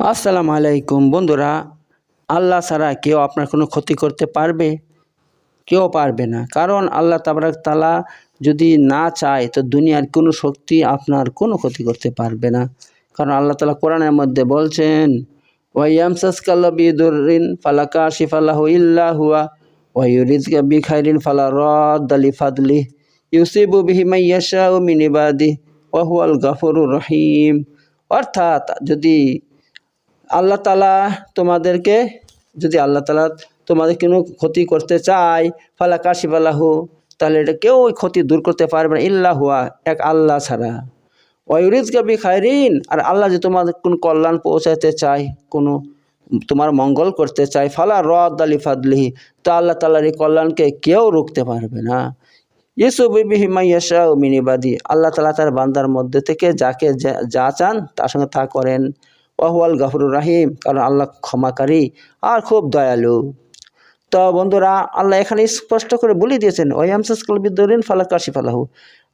আসসালামু আলাইকুম। বন্ধুরা, আল্লাহ ছাড়া কেউ আপনার কোনো ক্ষতি করতে পারবে? কেউ পারবে না। কারণ আল্লাহ তাবারাক তালা যদি না চায়, তো দুনিয়ার কোনো শক্তি আপনার কোনো ক্ষতি করতে পারবে না। কারণ আল্লাহ তালা কোরআনের মধ্যে বলছেন ওয়াইয়ামসাসকাল্লা বিদুরিন ফালাকা শিফাল্লাহ ইল্লা হুয়া ওয়াইউরিজকা বি খাইরিন ফালা রদ আলি ফাদলি ইউসিবু বিহি মাইয়াশা ও মিনিবাদি ওয়াহুয়াল গাফরুর রহিম। অর্থাৎ যদি আল্লাহ তালা তোমাদেরকে, যদি আল্লাহ তালা তোমাদের কোনো ক্ষতি করতে চায়, ফালা কাশিফালাহু, তাহলে এটা কেউ ওই ক্ষতি দূর করতে পারবে না, ইল্লা হুয়া, এক আল্লাহ ছাড়া। ওয়ুরিজ গাবি খায়রিন, আর আল্লাহ যে তোমাদের কোনো কল্যাণ পৌঁছাতে চায়, কোনো তোমার মঙ্গল করতে চায়, ফালা রদ আলি ফাদলিহি তো আল্লাহ তালার এই কল্যাণকে কেউ রুখতে পারবে না। ইসু বিবিহি মাইয়াশা ও মিনিবাদি আল্লাহ তালা তার বান্দার মধ্যে থেকে যাকে যা চান তার সঙ্গে তা করেন। ওয়াহুয়াল গাফরুর রাহিম, কারণ আল্লাহ ক্ষমাকারী আর খুব দয়ালু। তো বন্ধুরা, আল্লাহ এখানে স্পষ্ট করে বলে দিয়েছেন ওয়ামসাসকাল ফালা কাশি ফালাহু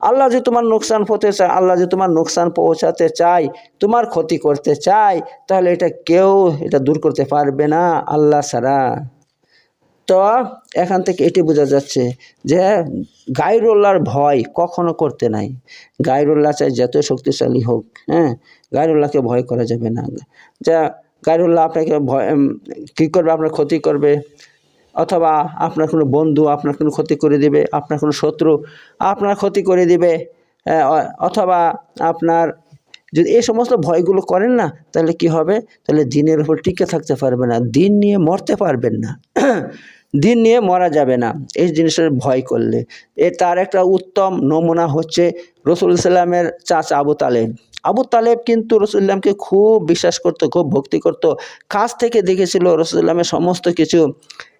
আল্লাহ যে তোমার নোকসান হতে চায়, আল্লাহ যে তোমার নোকসান পৌঁছাতে চায়, তোমার ক্ষতি করতে চায়, তাহলে এটা কেউ এটা দূর করতে পারবে না, আল্লাহ ছাড়া। তো এখান থেকে এটি বোঝা যাচ্ছে যে গায়রুল্লাহর ভয় কখনো করতে নাই। গায়রুল্লাহ চাই যত শক্তিশালী হোক হ্যাঁ? গায়রুল্লাহকে ভয় করা যাবে না। যা গায়রুল্লাহ আপনাকে ভয় কী করবে? আপনার ক্ষতি করবে। অথবা আপনার কোনো বন্ধু আপনার কোনো ক্ষতি করে দিবে আপনার কোনো শত্রু আপনার ক্ষতি করে দিবে আহ, অথবা আপনার যদি এই সমস্ত ভয়গুলো করেন না তাহলে কি হবে? তাহলে দিনের উপর টিকে থাকতে পারবে না দিন নিয়ে মরতে পারবেন না। দিন নিয়ে মরা যাবে না। এই জিনিসের ভয় করলে। এ তার একটা উত্তম নমুনা হচ্ছে রসুল সাল্লামের চাচা আবু তালেব। আবু তালেব কিন্তু রসুল্লামকে খুব বিশ্বাস করতো, খুব ভক্তি করত। কাছ থেকে দেখেছিল রসুল্লামের সমস্ত কিছু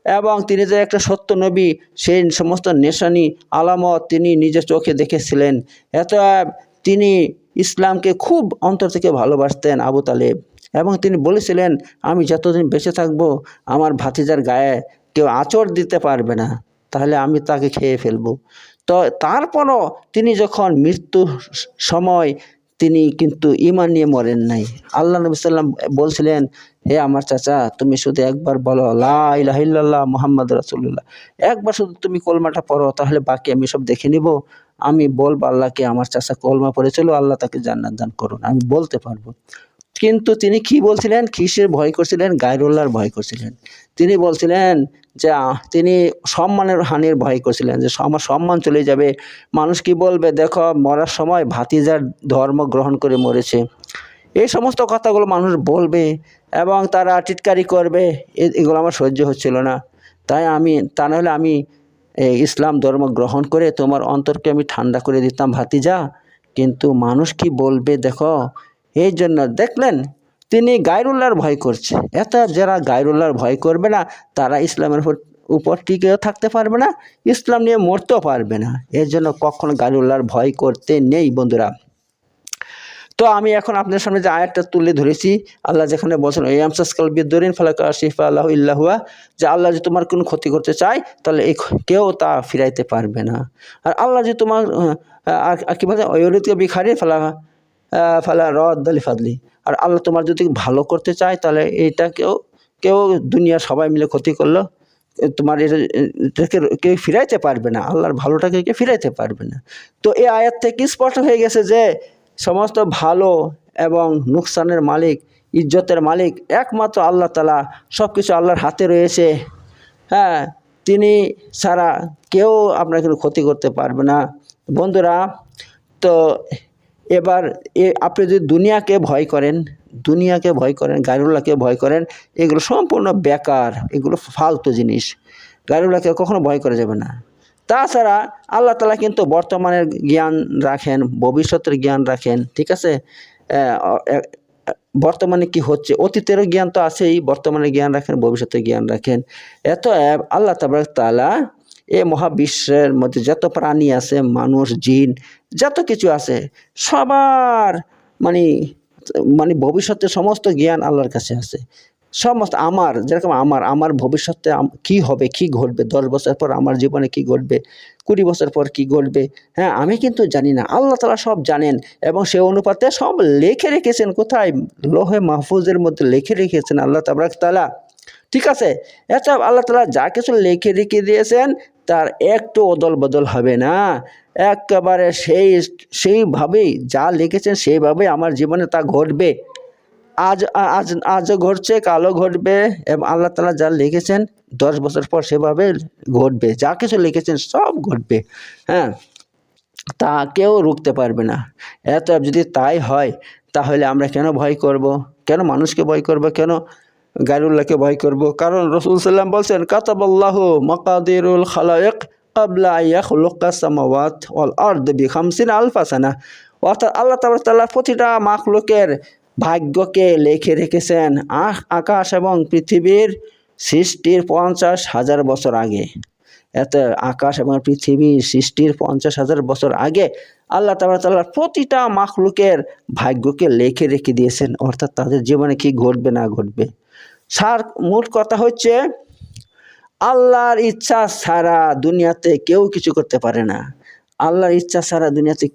এবং তিনি যে একটা সত্য নবী সেই সমস্ত নেশানি আলামত তিনি নিজের চোখে দেখেছিলেন। এত তিনি ইসলামকে খুব অন্তর থেকে ভালোবাসতেন আবু তালেব। এবং তিনি বলেছিলেন, আমি যতদিন বেঁচে থাকব, আমার ভাতিজার গায়ে কেউ আঁচড় দিতে পারবে না, তাহলে আমি তাকে খেয়ে ফেলব। তো তারপরও তিনি যখন মৃত্যু সময় তিনি কিন্তু ইমান নিয়ে মরেন নাই। আল্লাহ নবী সাল্লাম বলছিলেন, হে আমার চাচা, তুমি শুধু একবার বলো, লা ইলাহা ইল্লাল্লাহ মোহাম্মদ রাসুল্লাহ একবার শুধু তুমি কলমাটা পড়ো, তাহলে বাকি আমি সব দেখে নিব। আমি বলব আল্লাহকে, আমার চাচা কলমা পড়েছিল, আল্লাহ তাকে জান্নাত দান করুন। আমি বলতে পারব। কিন্তু তিনি কি বলছিলেন? কিসের ভয় করছিলেন? গায়রুল্লাহর ভয় করছিলেন। তিনি বলছিলেন যে তিনি সম্মানের হানির ভয় করছিলেন, যে আমার সম্মান চলে যাবে। মানুষ কি বলবে? দেখো, মরার সময় ভাতিজার ধর্ম গ্রহণ করে মরেছে। এই সমস্ত কথাগুলো মানুষ বলবে এবং তারা টিটকারি করবে। এগুলো আমার সহ্য হচ্ছিল না। তাই আমি, তা নাহলে আমি এই ইসলাম ধর্ম গ্রহণ করে তোমার অন্তরকে আমি ঠান্ডা করে দিতাম, ভাতিজা। কিন্তু মানুষ কি বলবে? দেখো এই জন্য দেখলেন তিনি গায়রুল্লাহর ভয় করছে। এত যারা গায়রুল্লাহর ভয় করবে না তারা ইসলামের উপর টিকেও থাকতে পারবে না ইসলাম নিয়ে মরতেও পারবে না। এর জন্য কখনো গায়রুল্লাহর ভয় করতে নেই বন্ধুরা। তো আমি এখন আপনার সামনে যে আয়াতটা তুলে ধরেছি আল্লাহ যেখানে বলছেন ওই আমসাসকাল বিদ্দরিন ফালাকা শিফা আল্লাহ ইল্লাহুয়া যে আল্লাহ যদি তোমার কোনো ক্ষতি করতে চায় তাহলে এই কেউ তা ফিরাইতে পারবে না। আর আল্লাহ যে তোমার আর কি বলে ওয়রিতকে বিখারি ফালা আহ, ফালা রদ আলি ফাদলি। আর আল্লাহ তোমার যদি ভালো করতে চায়, তাহলে এইটা কেউ দুনিয়া সবাই মিলে ক্ষতি করল, তোমার এটা এটাকে কেউ ফিরাইতে পারবে না। আল্লাহর ভালোটাকে কেউ ফিরাইতে পারবে না। তো এই আয়াত থেকে স্পষ্ট হয়ে গেছে যে, সমস্ত ভালো এবং নুকসানের মালিক, ইজ্জতের মালিক একমাত্র আল্লাহ তালা সব কিছু আল্লাহর হাতে রয়েছে। হ্যাঁ তিনি ছাড়া কেউ আপনার কোনো ক্ষতি করতে পারবে না। বন্ধুরা, তো এবার এ, আপনি যদি দুনিয়াকে ভয় করেন, দুনিয়াকে ভয় করেন, গায়রুল্লাহকে ভয় করেন, এগুলো সম্পূর্ণ বেকার, এগুলো ফালতু জিনিস। গায়রুল্লাহকে কখনো ভয় করা যাবে না। তাছাড়া আল্লাহ তালা কিন্তু বর্তমানের জ্ঞান রাখেন, ভবিষ্যতের জ্ঞান রাখেন, ঠিক আছে? বর্তমানে কি হচ্ছে? অতীতেরও জ্ঞান তো আছেই বর্তমানে জ্ঞান রাখেন, ভবিষ্যতের জ্ঞান রাখেন। এত আল্লাহ তাবারক তাআলা এ মহাবিশ্বের মধ্যে যত প্রাণী আছে, মানুষ, জিন, যত কিছু আছে, সবার মানে মানে ভবিষ্যতের সমস্ত জ্ঞান আল্লাহর কাছে আছে। সমস্ত আমার, যেরকম আমার আমার ভবিষ্যতে কি হবে, কি ঘটবে, দশ বছর পর আমার জীবনে কি ঘটবে, কুড়ি বছর পর কি ঘটবে হ্যাঁ আমি কিন্তু জানি না। আল্লাহ তালা সব জানেন এবং সে অনুপাতে সব লিখে রেখেছেন। কোথায়? লোহে মাহফুজের মধ্যে লিখে রেখেছেন আল্লাহ তাবরাক তালা ঠিক আছে? এত আল্লাহ তালা যা কিছু লিখে রেখে দিয়েছেন, তার একটু অদল বদল হবে না। একেবারে সেই, সেইভাবেই যা লিখেছেন, সেইভাবেই আমার জীবনে তা ঘটবে। আজ আজ আজও ঘটছে, কালও ঘটবে, এবং আল্লাহ তালা যা লিখেছেন, দশ বছর পর সেভাবে ঘটবে। যা কিছু লিখেছেন, সব ঘটবে। হ্যাঁ? তা কেউ রুখতে পারবে না। এত যদি তাই হয়, তাহলে আমরা কেন ভয় করব? কেন মানুষকে ভয় করব? কেন গাইরুল্লাহকে ভয় করব। কারণ রসুল সাল্লাম বলছেন, কাতাবাল্লাহ মকাদিরুল খালায়েক কাবলা ইয়াখলুকা সামাওয়াত ওয়াল আরদ বি খামসিন আলফাসানা অর্থাৎ আল্লাহ তাআলা প্রতিটা মাখলুকের ভাগ্যকে লিখে রেখেছেন আহ আকাশ এবং পৃথিবীর সৃষ্টির পঞ্চাশ হাজার বছর আগে। এত আকাশ এবং পৃথিবীর সৃষ্টির পঞ্চাশ হাজার বছর আগে আল্লাহ তাআলা তাআলা প্রতিটা মাখলুকের ভাগ্যকে লিখে রেখে দিয়েছেন। অর্থাৎ তাদের জীবনে কি ঘটবে না ঘটবে? সার মোট কথা হচ্ছে, আল্লাহর ইচ্ছা ছাড়া দুনিয়াতে কেউ কিছু করতে পারে না। আল্লাহর ইচ্ছা ছাড়া দুনিয়াতে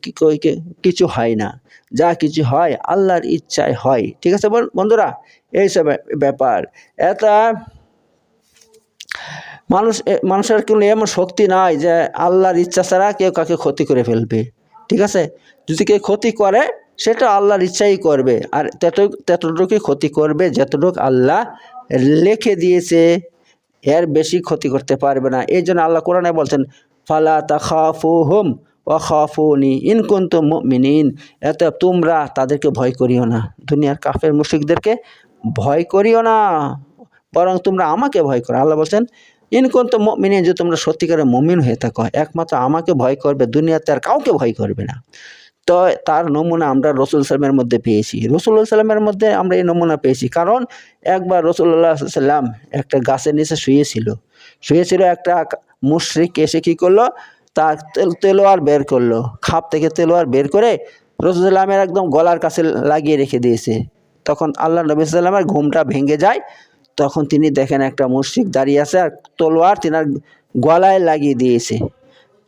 কিছু হয় না। যা কিছু হয় আল্লাহর ইচ্ছায় হয়। ঠিক আছে বন্ধুরা এইসব ব্যাপার। এটা মানুষ মানুষের কোনো এমন শক্তি নাই যে আল্লাহর ইচ্ছা ছাড়া কেউ কাকে ক্ষতি করে ফেলবে। ঠিক আছে? যদি কেউ ক্ষতি করে সেটা আল্লাহর ইচ্ছাই করবে। আর তত, ততটুকুই ক্ষতি করবে, যতটুকু আল্লাহ লিখে দিয়েছে, এর বেশি ক্ষতি করতে পারবে না। এই জন্য আল্লাহ কোরআনে বলছেন, ফালা তাখাফু হুম ওয়াখাফুনি ইন কুনতুম মুমিনিন। এত তোমরা তাদেরকে ভয় করিও না। দুনিয়ার কাফের মুশিকদেরকে ভয় করিও না। বরং তোমরা আমাকে ভয় করো। আল্লাহ বলছেন ইনকন তো মিনে যে তোমরা সত্যিকারের মমিন হয়ে থাকো, একমাত্র আমাকে ভয় করবে, দুনিয়াতে আর কাউকে ভয় করবে না। তো তার নমুনা আমরা রসুল সাল্লামের মধ্যে পেয়েছি। রসুল্লাহ সাল্লামের মধ্যে আমরা এই নমুনা পেয়েছি। কারণ একবার রসুল্লাহ সাল্লাম একটা গাছের নিচে শুয়েছিল। শুয়েছিল একটা মুশরিক এসে কী করল? তার তেল- তেলোয়ার বের করল। খাপ থেকে তেলোয়ার বের করে রসুল্লামের একদম গলার কাছে লাগিয়ে রেখে দিয়েছে। তখন আল্লাহ নবী সাল্লামের ঘুমটা ভেঙে যায়। তখন তিনি দেখেন একটা মুশরিক দাঁড়িয়ে আছে আর তলোয়ার তিনার গলায় লাগিয়ে দিয়েছে।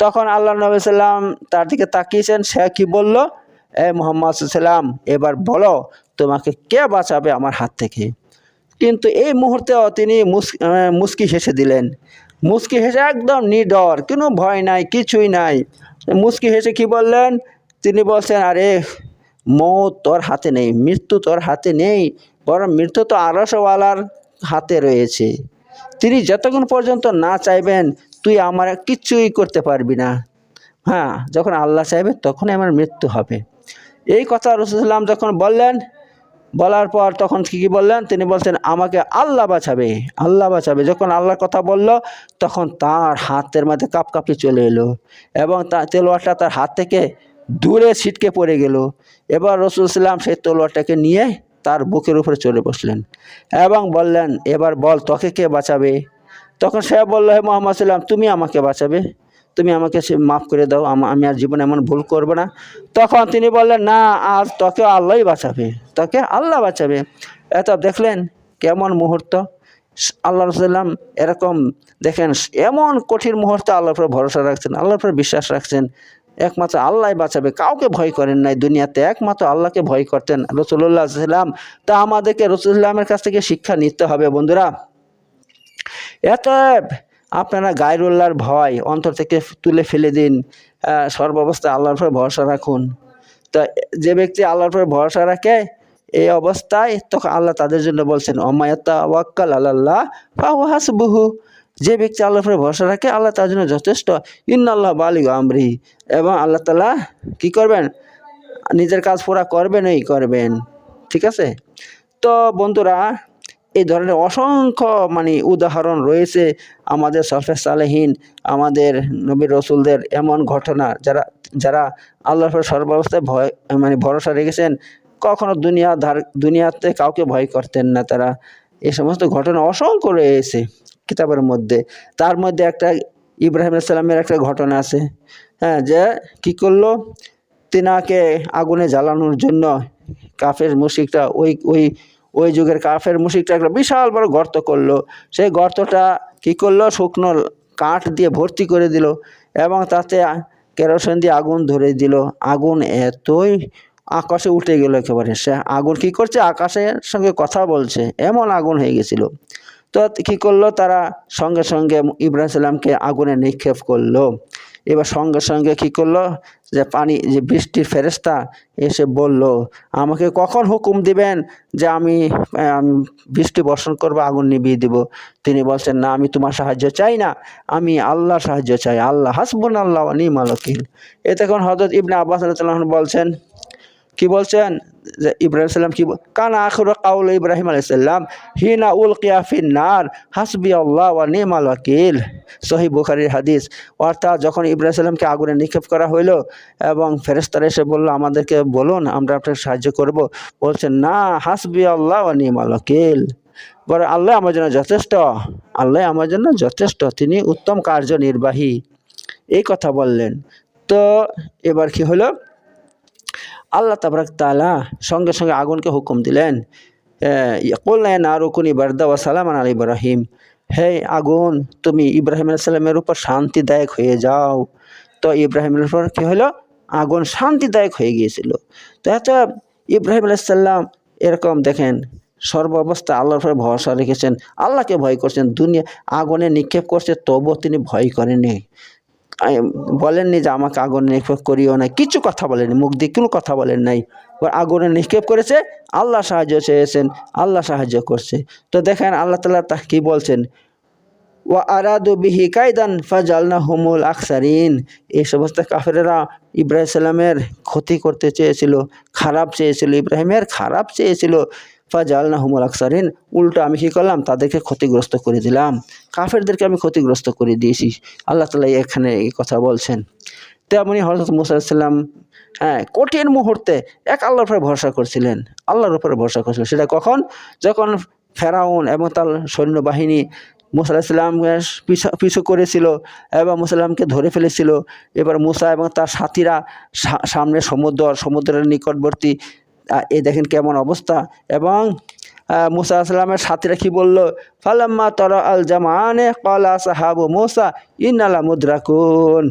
তখন আল্লাহ নবী সাল্লাম তার দিকে তাকিয়েছেন, সে কি বলল? এ মোহাম্মদ সাল্লাম এবার বলো তোমাকে কে বাঁচাবে আমার হাত থেকে? কিন্তু এই মুহূর্তেও তিনি মুস্কি হেসে দিলেন। মুস্কি হেসে একদম নিডর, কোনো ভয় নাই, কিছুই নাই। মুস্কি হেসে কি বললেন? তিনি বলছেন, আরে, মৌত তোর হাতে নেই, মৃত্যু তোর হাতে নেই, বরং মৃত্যু তো আরসওয়ালার হাতে রয়েছে। তিনি যতক্ষণ পর্যন্ত না চাইবেন তুই আমার কিচ্ছুই করতে পারবি না। হ্যাঁ যখন আল্লাহ চাইবে তখনই আমার মৃত্যু হবে। এই কথা রসুলাম যখন বললেন, বলার পর তখন কি কি বললেন? তিনি বলছেন, আমাকে আল্লাহ বাঁচাবে আল্লাহ বাঁচাবে। যখন আল্লাহর কথা বলল, তখন তার হাতের মধ্যে কাপকাপি চলে এলো এবং তার তেলোয়ারটা তার হাত থেকে দূরে ছিটকে পড়ে গেল। এবার রসুল সাল্লাম সেই তলোয়ারটাকে নিয়ে তার বুকের উপরে চলে বসলেন এবং বললেন, এবার বল, তোকে কে বাঁচাবে? তখন সে বলল, হে মোহাম্মদ সাল্লাম তুমি আমাকে বাঁচাবে। তুমি আমাকে মাফ করে দাও। আমা- আর জীবনে এমন ভুল করব না। তখন তিনি বললেন, না, আর তোকে আল্লাহই বাঁচাবে। তোকে আল্লাহ বাঁচাবে। এত দেখলেন কেমন মুহূর্ত। আল্লাহ রসুল্লাম এরকম দেখেন, এমন কঠিন মুহূর্তে আল্লাহর উপর ভরসা রাখছেন, আল্লাহর উপর বিশ্বাস রাখছেন। একমাত্র আল্লাহ বাঁচাবে। কাউকে ভয় করেন নাই দুনিয়াতে, একমাত্র আল্লাহকে ভয় করতেন। রসুল্লাহ সাল্লাম তা আমাদেরকে রসুল্লামের কাছ থেকে শিক্ষা নিতে হবে, বন্ধুরা। এতএব আপনারা গায়রুল্লাহর ভয় অন্তর থেকে তুলে ফেলে দিন। আহ, সর্বাবস্থায় আল্লাহর উপর ভরসা রাখুন। তা যে ব্যক্তি আল্লাহর উপর ভরসা রাখে এই অবস্থায় তখন আল্লাহ তাদের জন্য বলছেন অমায়তা ওয়াক্কাল আল্লাহ ফাহু হাসবুহু। যে ব্যক্তি আল্লাহর উপরে ভরসা রাখে আল্লাহ তার জন্য যথেষ্ট। ইন্নাল্লাহ বালিগ আমরি। এবং আল্লাহ তালা কি করবেন? নিজের কাজ পুরা করবেনই করবেন। ঠিক আছে? তো বন্ধুরা এই ধরনের অসংখ্য মানে উদাহরণ রয়েছে আমাদের সলফে সালেহীন, আমাদের নবীর রসুলদের এমন ঘটনা যারা যারা আল্লাহর সর্বাবস্থায় ভয় মানে ভরসা রেখেছেন, কখনো দুনিয়া ধার, দুনিয়াতে কাউকে ভয় করতেন না তারা। এই সমস্ত ঘটনা অসংখ্য রয়েছে কিতাবের মধ্যে। তার মধ্যে একটা ইব্রাহিম সালামের একটা ঘটনা আছে হ্যাঁ যে কি করল? তিনাকে আগুনে জ্বালানোর জন্য কাফের মুশিকটা ওই ওই ওই যুগের কাফের মুশিকটা একটা বিশাল বড় গর্ত করল। সেই গর্তটা কি করল? শুকনো কাঠ দিয়ে ভর্তি করে দিল এবং তাতে কেরোসিন দিয়ে আগুন ধরে দিল। আগুন এতই আকাশে উঠে গেল একেবারে। সে আগুন কি করছে? আকাশের সঙ্গে কথা বলছে। এমন আগুন হয়ে গেছিল। তো কি করল? তারা সঙ্গে সঙ্গে ইব্রাহিম সাল্লামকে আগুনে নিক্ষেপ করল। এবার সঙ্গে সঙ্গে কি করল? যে পানি, যে বৃষ্টির ফেরেস্তা এসে বলল, আমাকে কখন হুকুম দিবেন যে আমি বৃষ্টি বর্ষণ করব, আগুন নিভিয়ে দিব? তিনি বলছেন, না, আমি তোমার সাহায্য চাই না। আমি আল্লাহর সাহায্য চাই। আল্লাহ হাসবুন আল্লাহ নিম আলকিল এতে এখন হজরত ইবনে আব্বাস বলছেন কি বলছেন? যে ইব্রাহিম সাল্লাম কি কানা আখর কাউল ইব্রাহিম আলি আলাইসাল্লাম হিনা উল কিয়াফিন নার হাসবি আল্লাহ ওয়া নিমাল ওয়াকিল। সহি বুখারির হাদিস। অর্থাৎ যখন ইব্রাহিম সাল্লামকে আগুনে নিক্ষেপ করা হইল এবং ফেরেস্তারা এসে বলল, আমাদেরকে বলুন, আমরা আপনাকে সাহায্য করব। বলছেন না হাসবি আল্লাহ ওয়া নিমাল ওয়াকিল। বলে, আল্লাহ আমার জন্য যথেষ্ট। আল্লাহ আমার জন্য যথেষ্ট। তিনি উত্তম কার্যনির্বাহী। এই কথা বললেন। তো এবার কি হলো? আল্লাহ তাবরাক তালা সঙ্গে সঙ্গে আগুনকে হুকুম দিলেন কল্যাণ আর রুকুনি ওয়া সালামান আল ইব্রাহিম, হে আগুন, তুমি ইব্রাহিম সাল্লামের উপর শান্তিদায়ক হয়ে যাও। তো ইব্রাহিমের উপর কী হলো? আগুন শান্তিদায়ক হয়ে গিয়েছিল। তো এত ইব্রাহিম আলাইসাল্লাম এরকম দেখেন, সর্ব অবস্থা আল্লাহর উপরে ভরসা রেখেছেন, আল্লাহকে ভয় করছেন, দুনিয়া আগুনে নিক্ষেপ করছে, তবুও তিনি ভয় করেননি। আই- বলেননি যে আমাকে আগুনে নিক্ষেপ করিও না কিছু কথা বলেননি মুখ দিয়ে কোনো কথা বলেন নাই। এবার আগুনে নিক্ষেপ করেছে, আল্লাহ সাহায্য চেয়েছেন, আল্লাহ সাহায্য করছে। তো দেখেন আল্লাহ তালা তা কী বলছেন? ও আরাদু বিহি কায়দান ফাজালনা হুমুল আকসারিন এই সমস্ত কাফেরেরা ইব্রাহিম ক্ষতি করতে চেয়েছিল, খারাপ চেয়েছিল, ইব্রাহিমের খারাপ চেয়েছিল। ফাজালনা হুমুল আকসারিন, উল্টো আমি কী করলাম? তাদেরকে ক্ষতিগ্রস্ত করে দিলাম। কাফেরদেরকে আমি ক্ষতিগ্রস্ত করে দিয়েছি। আল্লাহ তালা এখানে এই কথা বলছেন। তেমনি হজরত মুসাল্লাম হ্যাঁ কঠিন মুহূর্তে এক আল্লাহর উপরে ভরসা করছিলেন। আল্লাহর উপরে ভরসা করছিলেন। সেটা কখন? যখন ফেরাউন এবং তার সৈন্যবাহিনী মুসা পিছু পিছু করেছিল এবং মুসাল্লামকে ধরে ফেলেছিল। এবার মুসা এবং তার সাথীরা সামনে সমুদ্র, সমুদ্রের নিকটবর্তী এই দেখেন কেমন অবস্থা। এবং মুসা আসলামের সাথীরা কি বলল? ফালাম্মা তর আল জামানে কলা সাহাবু মুসা ইনালা মুদ্রাকুন।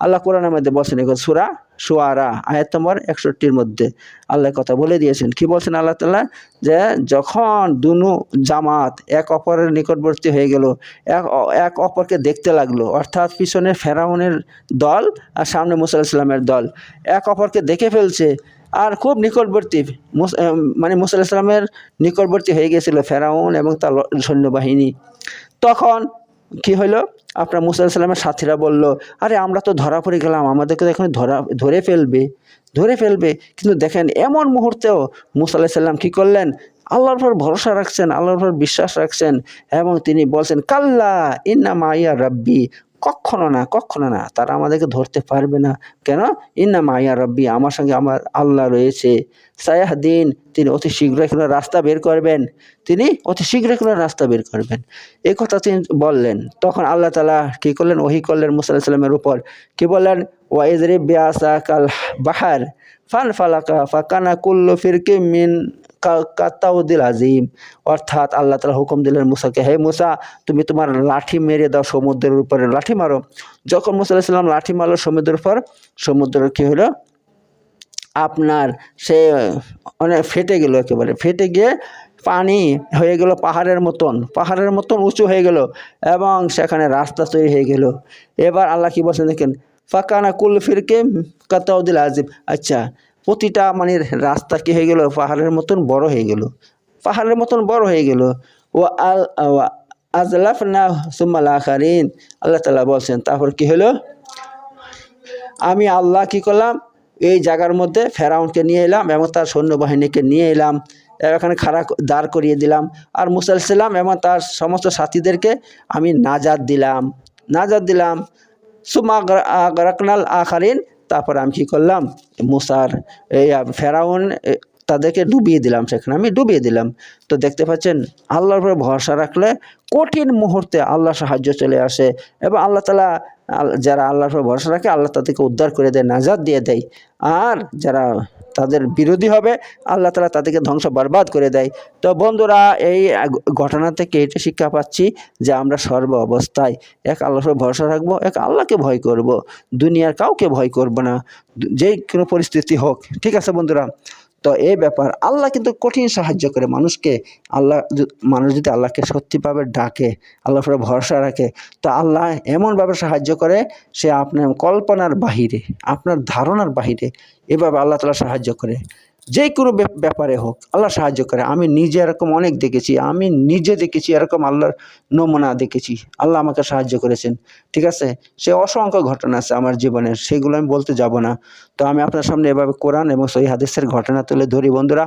আল্লাহ কোরআনের মধ্যে বসে এখন সুরা সুয়ারা, আয়াত নম্বর একষট্টির মধ্যে। আল্লাহ কথা বলে দিয়েছেন। কি বলছেন আল্লাহ তাল্লাহ যে যখন দুনু জামাত এক অপরের নিকটবর্তী হয়ে গেল, এক এক অপরকে দেখতে লাগল, অর্থাৎ পিছনে ফেরাউনের দল আর সামনে মুসা ইসলামের দল, এক অপরকে দেখে ফেলছে আর খুব নিকটবর্তী মানে মুসা ইসলামের নিকটবর্তী হয়ে গেছিল ফেরাউন এবং তার সৈন্যবাহিনী। তখন কি হলো আপনার মুসা সাল্লামের সাথীরা বলল, আরে আমরা তো ধরা পড়ে গেলাম, আমাদেরকে তো এখন ধরা, ধরে ফেলবে ধরে ফেলবে। কিন্তু দেখেন, এমন মুহূর্তেও মুসা সাল্লাম কী করলেন? আল্লাহর উপর ভরসা রাখছেন, আল্লাহর উপর বিশ্বাস রাখছেন এবং তিনি বলছেন, কাল্লা ইন্না মাইয়া রাব্বি কখনো না কখনো না। তারা আমাদেরকে ধরতে পারবে না। কেন? ইন্না মাইয়া রব্বি, আমার সঙ্গে আমার আল্লাহ রয়েছে। সায়াহ দিন তিনি অতি শীঘ্রই কোনো রাস্তা বের করবেন। তিনি অতি শীঘ্রই কোনো রাস্তা বের করবেন। এই কথা তিনি বললেন। তখন আল্লাহ তালা কী করলেন? ওহি করলেন মুসা সাল্লামের উপর। কি বললেন? ওয়াইজরি বিয়াসা কাল বাহার ফান ফালাকা ফাকানা কুল্লু ফিরকি মিন কাতাউদ্দিল আজিম। অর্থাৎ আল্লাহ তালা হুকুম দিলেন মুসাকে, হে মুসা, তুমি তোমার লাঠি মেরে দাও সমুদ্রের উপরে, লাঠি মারো। যখন মুসা আলাইহিস লাঠি মারলো সমুদ্রের উপর সমুদ্র কী হলো? আপনার সে অনেক ফেটে গেল একেবারে। ফেটে গিয়ে পানি হয়ে গেল পাহাড়ের মতন পাহাড়ের মতন উঁচু হয়ে গেল এবং সেখানে রাস্তা তৈরি হয়ে গেল। এবার আল্লাহ কি বলছেন দেখেন, ফাঁকানা কুল ফিরকে কাতাউদ্দিল আজিব আচ্ছা প্রতিটা মানে রাস্তা কি হয়ে গেল? পাহাড়ের মতন বড় হয়ে গেল। পাহাড়ের মতন বড় হয়ে গেল। ও আল আজলাফ না সুম্মাল আখারিন। আল্লাহ তালা বলছেন, তারপর কি হলো? আমি আল্লাহ কি করলাম? এই জায়গার মধ্যে ফেরাউনকে নিয়ে এলাম এবং তার সৈন্যবাহিনীকে নিয়ে এলাম। এখানে খাড়া দাঁড় করিয়ে দিলাম। আর মুসাল্লাম এবং তার সমস্ত সাথীদেরকে আমি নাজাদ দিলাম। নাজাদ দিলাম। সুমা গরাকনাল আখারিন। তারপর আমি কী করলাম? মুসার এই ফেরাউন তাদেরকে ডুবিয়ে দিলাম সেখানে। আমি ডুবিয়ে দিলাম। তো দেখতে পাচ্ছেন, আল্লাহর উপরে ভরসা রাখলে কঠিন মুহূর্তে আল্লাহ সাহায্য চলে আসে এবং আল্লাহ তালা যারা আল্লাহর ভরসা রাখে, আল্লাহ তাদেরকে উদ্ধার করে দেয় নাজাদ দিয়ে দেয়। আর যারা তাদের বিরোধী হবে, আল্লাহ তালা তাদেরকে ধ্বংস বরবাদ করে দেয়। তো বন্ধুরা, এই ঘটনা থেকে এটা শিক্ষা পাচ্ছি যে আমরা সর্ব অবস্থায় এক আল্লাহর ভরসা রাখব, এক আল্লাহকে ভয় করব। দুনিয়ার কাউকে ভয় করব না। যে কোনো পরিস্থিতি হোক। ঠিক আছে বন্ধুরা? তো এই ব্যাপার, আল্লাহ কিন্তু কঠিন সাহায্য করে মানুষকে। আল্লাহ মানুষ যদি আল্লাহকে সত্যিভাবে ডাকে আল্লাহ উপরে ভরসা রাখে, তো আল্লাহ এমনভাবে সাহায্য করে সে আপনার কল্পনার বাহিরে, আপনার ধারণার বাহিরে, এভাবে আল্লাহ তালা সাহায্য করে। যে কোনো ব্যাপারে হোক, আল্লাহ সাহায্য করে। আমি নিজে এরকম অনেক দেখেছি। আমি নিজে দেখেছি এরকম আল্লাহর নমুনা দেখেছি। আল্লাহ আমাকে সাহায্য করেছেন, ঠিক আছে? সে অসংখ্য ঘটনা আছে আমার জীবনের সেগুলো আমি বলতে যাব না। তো আমি আপনার সামনে এভাবে কোরআন এবং সহি হাদিসের ঘটনা তুলে ধরি। বন্ধুরা,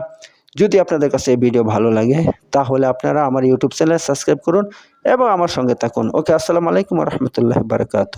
যদি আপনাদের কাছে এই ভিডিও ভালো লাগে, তাহলে আপনারা আমার ইউটিউব চ্যানেল সাবস্ক্রাইব করুন এবং আমার সঙ্গে থাকুন। ওকে, আসসালামু আলাইকুম রহমতুল্লাহ বারকাত